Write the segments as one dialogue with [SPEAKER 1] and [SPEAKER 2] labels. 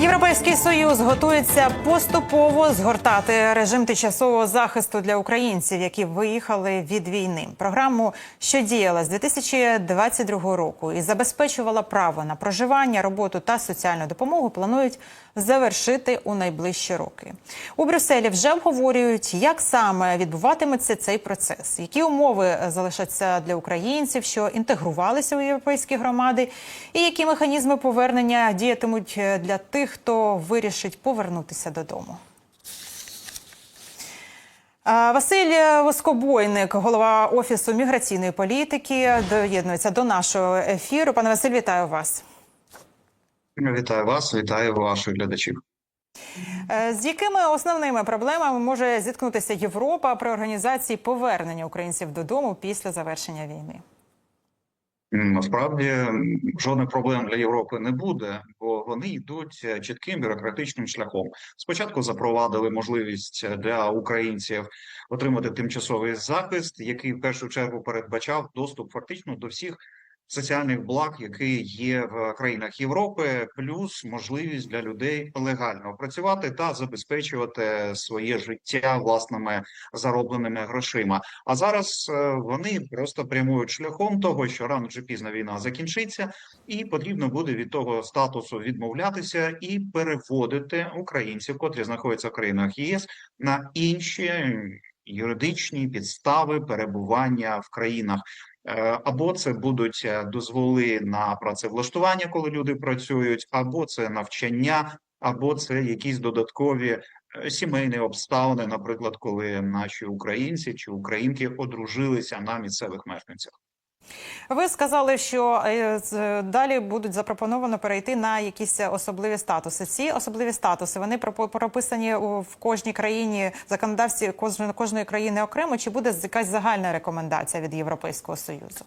[SPEAKER 1] Європейський союз готується поступово згортати режим тимчасового захисту для українців, які виїхали від війни. Програму, що діяла з 2022 року і забезпечувала право на проживання, роботу та соціальну допомогу, планують завершити у найближчі роки. У Брюсселі вже обговорюють, як саме відбуватиметься цей процес, які умови залишаться для українців, що інтегрувалися у європейські громади, і які механізми повернення діятимуть для тих, хто вирішить повернутися додому. Василь Воскобойник, голова офісу міграційної політики, доєднується до нашого ефіру. Пане Василь, вітаю вас.
[SPEAKER 2] Вітаю вас, вітаю ваших глядачів.
[SPEAKER 1] Е, З якими основними проблемами може зіткнутися Європа при організації повернення українців додому після завершення війни?
[SPEAKER 2] Насправді жодних проблем для Європи не буде, бо вони йдуть е, чітким бюрократичним шляхом. Спочатку запровадили можливість е, для українців отримати тимчасовий захист, який в першу чергу передбачав доступ фактично до всіх соціальних благ, які є в країнах Європи, плюс можливість для людей легально працювати та забезпечувати своє життя власними заробленими грошима. А зараз е, вони просто прямують шляхом того, що рано чи пізно війна закінчиться, і потрібно буде від того статусу відмовлятися і переводити українців, котрі знаходяться в країнах ЄС, на інші юридичні підстави перебування в країнах. Е, Або це будуть е, дозволи на працевлаштування, коли люди працюють, або це навчання, або це якісь додаткові е, сімейні обставини, наприклад, коли наші українці чи українки одружилися на місцевих мешканцях.
[SPEAKER 1] Ви сказали, що е, далі будуть запропоновано перейти на якісь особливі статуси. Ці особливі статуси вони прописані в кожній країні законодавстві кожної, країни окремо, чи буде якась загальна рекомендація від Європейського союзу?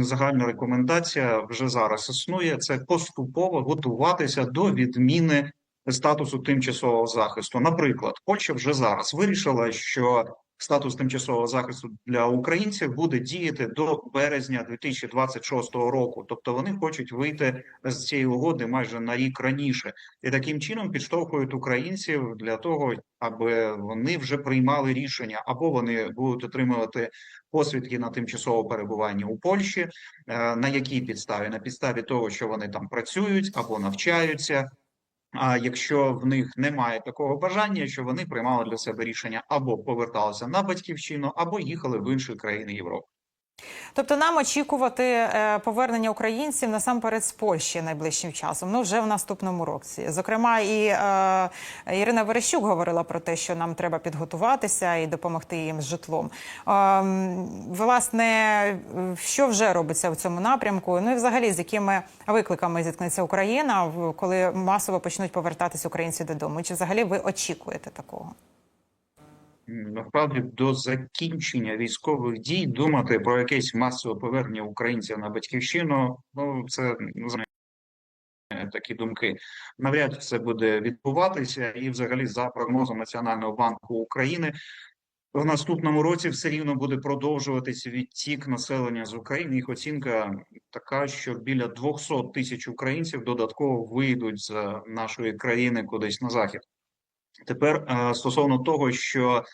[SPEAKER 2] Загальна рекомендація вже зараз існує. Це поступово готуватися до відміни статусу тимчасового захисту. Наприклад, Польща вже зараз вирішила, що статус тимчасового захисту для українців буде діяти до березня 2026 року. Тобто вони хочуть вийти з цієї угоди майже на рік раніше, і таким чином підштовхують українців для того, аби вони вже приймали рішення, або вони будуть отримувати посвідки на тимчасове перебування у Польщі. Е, На якій підставі? На підставі того, що вони там працюють або навчаються. А якщо в них немає такого бажання, що вони приймали для себе рішення або поверталися на батьківщину, або їхали в інші країни Європи.
[SPEAKER 1] Тобто нам очікувати е, повернення українців насамперед з Польщі найближчим часом, ну вже в наступному році. Зокрема, і е, Ірина Верещук говорила про те, що нам треба підготуватися і допомогти їм з житлом. Е, власне, що вже робиться в цьому напрямку? Ну і взагалі з якими викликами зіткнеться Україна, коли масово почнуть повертатись українці додому? Чи взагалі ви очікуєте такого?
[SPEAKER 2] Насправді до закінчення військових дій думати про якесь масове повернення українців на батьківщину, ну це ну, такі думки. Навряд це буде відбуватися, і взагалі за прогнозом Національного банку України. В наступному році все рівно буде продовжуватися відтік населення з України. Їх оцінка така, що біля 200 тисяч українців додатково вийдуть з нашої країни кудись на захід. Тепер е, стосовно того, що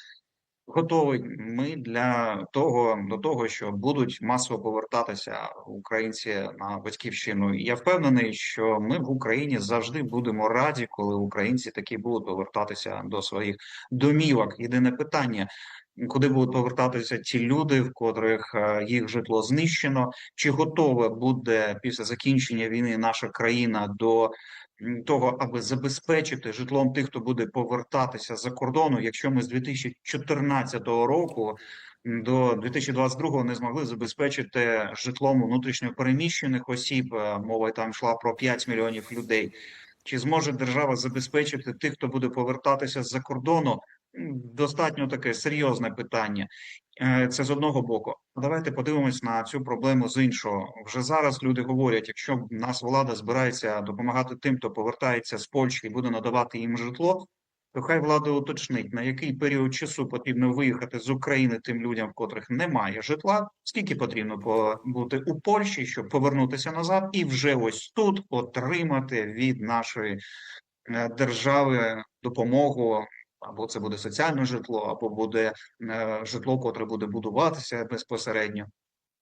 [SPEAKER 2] готові ми для того до того, що будуть масово повертатися українці на батьківщину. Я впевнений, що ми в Україні завжди будемо раді, коли українці такі будуть повертатися до своїх домівок. Єдине питання. Куди будуть повертатися ті люди, в котрих е, їх житло знищено? Чи готова буде після закінчення війни наша країна до того, аби забезпечити житлом тих, хто буде повертатися за кордону, якщо ми з 2014 року до 2022 не змогли забезпечити житлом внутрішньо переміщених осіб, е, мова там йшла про 5 мільйонів людей. Чи зможе держава забезпечити тих, хто буде повертатися з-за кордону? Достатньо таке серйозне питання. Е, Це з одного боку. Давайте подивимось на цю проблему з іншого. Вже зараз люди говорять, якщо нас влада збирається допомагати тим, хто повертається з Польщі і буде надавати їм житло, то хай влада уточнить, на який період часу потрібно виїхати з України тим людям, в котрих немає житла, скільки потрібно бути у Польщі, щоб повернутися назад, і вже ось тут отримати від нашої е, держави допомогу. Або це буде соціальне житло, або буде е, житло, котре буде будуватися безпосередньо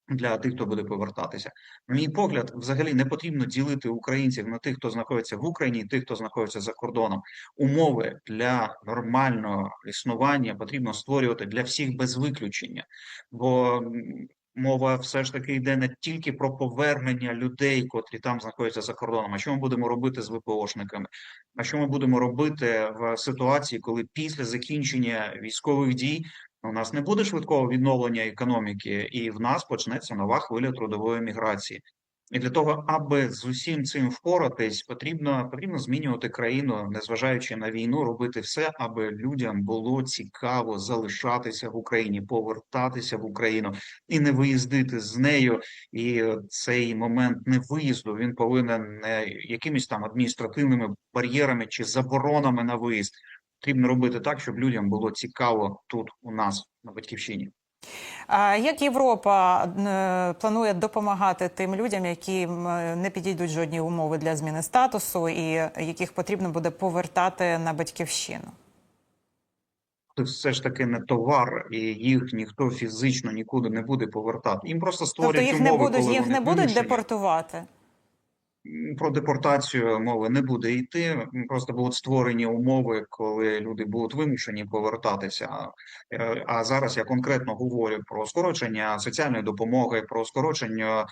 [SPEAKER 2] для тих, хто буде повертатися. На мій погляд, взагалі не потрібно ділити українців на тих, хто знаходиться в Україні, і тих, хто знаходиться за кордоном. Умови для нормального існування потрібно створювати для всіх без виключення, бо мова все ж таки йде не тільки про повернення людей, котрі там знаходяться за кордоном. А що ми будемо робити з ВПОшниками? А що ми будемо робити в ситуації, коли після закінчення військових дій у нас не буде швидкого відновлення економіки, і в нас почнеться нова хвиля трудової міграції. І для того, аби з усім цим впоратись, потрібно потрібно змінювати країну, незважаючи на війну, робити все, аби людям було цікаво залишатися в Україні, повертатися в Україну і не виїздити з нею. І цей момент невиїзду він повинен не якимись там адміністративними бар'єрами чи заборонами на виїзд. Потрібно робити так, щоб людям було цікаво тут у нас на батьківщині.
[SPEAKER 1] Як Європа е, планує допомагати тим людям, які не підійдуть жодні умови для зміни статусу, і яких потрібно буде повертати на батьківщину?
[SPEAKER 2] Це все ж таки не товар, і їх ніхто фізично нікуди не буде повертати. Їм просто
[SPEAKER 1] Тобто
[SPEAKER 2] створять
[SPEAKER 1] їх не будуть
[SPEAKER 2] коли
[SPEAKER 1] їх
[SPEAKER 2] вони
[SPEAKER 1] не будуть депортувати.
[SPEAKER 2] Про депортацію мови не буде йти. Просто будуть створені умови, коли люди будуть вимушені повертатися. Е, А зараз я конкретно говорю про скорочення соціальної допомоги, про скорочення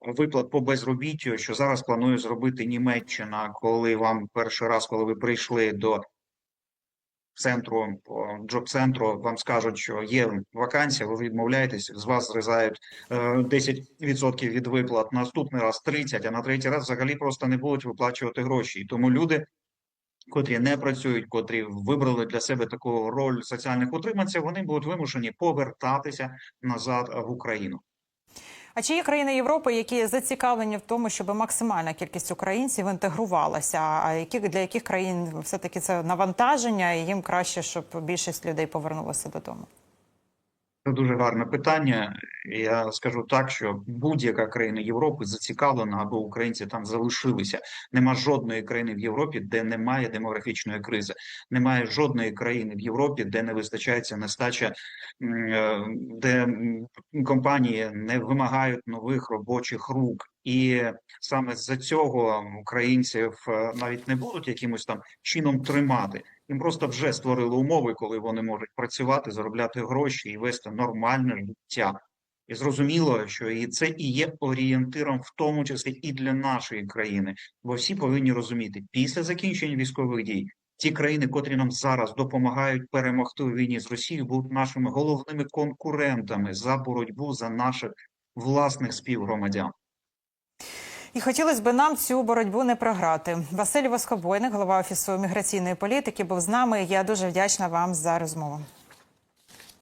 [SPEAKER 2] виплат по безробіттю, що зараз планує зробити Німеччина, коли вам перший раз, коли ви прийшли до центру джоб-центру, вам скажуть, що є вакансія, ви відмовляєтесь, з вас зрізають е, 10% від виплат, наступний раз 30%, а на третій раз взагалі просто не будуть виплачувати гроші. І тому люди, котрі не працюють, котрі вибрали для себе таку роль соціальних утриманців, вони будуть вимушені повертатися назад в Україну.
[SPEAKER 1] А чи є країни Європи, які зацікавлені в тому, щоб максимальна кількість українців інтегрувалася? А які для яких країн все таки це навантаження, і їм краще, щоб більшість людей повернулася додому?
[SPEAKER 2] Це дуже гарне питання. Я скажу так, що будь-яка країна Європи зацікавлена, аби українці там залишилися. Нема жодної країни в Європі, де немає демографічної кризи. Немає жодної країни в Європі, де не вистачається нестача, е, де компанії не вимагають нових робочих рук. І саме з-за цього українців е, навіть не будуть якимось там чином тримати. Їм просто вже створили умови, коли вони можуть працювати, заробляти гроші і вести нормальне життя. І зрозуміло, що і це і є орієнтиром, в тому числі і для нашої країни, бо всі повинні розуміти, після закінчення військових дій ті країни, котрі нам зараз допомагають перемогти у війні з Росією, будуть нашими головними конкурентами за боротьбу за наших власних співгромадян.
[SPEAKER 1] І хотілося б нам цю боротьбу не програти. Василь Воскобойник, голова офісу міграційної політики, був з нами. Я дуже вдячна вам за розмову.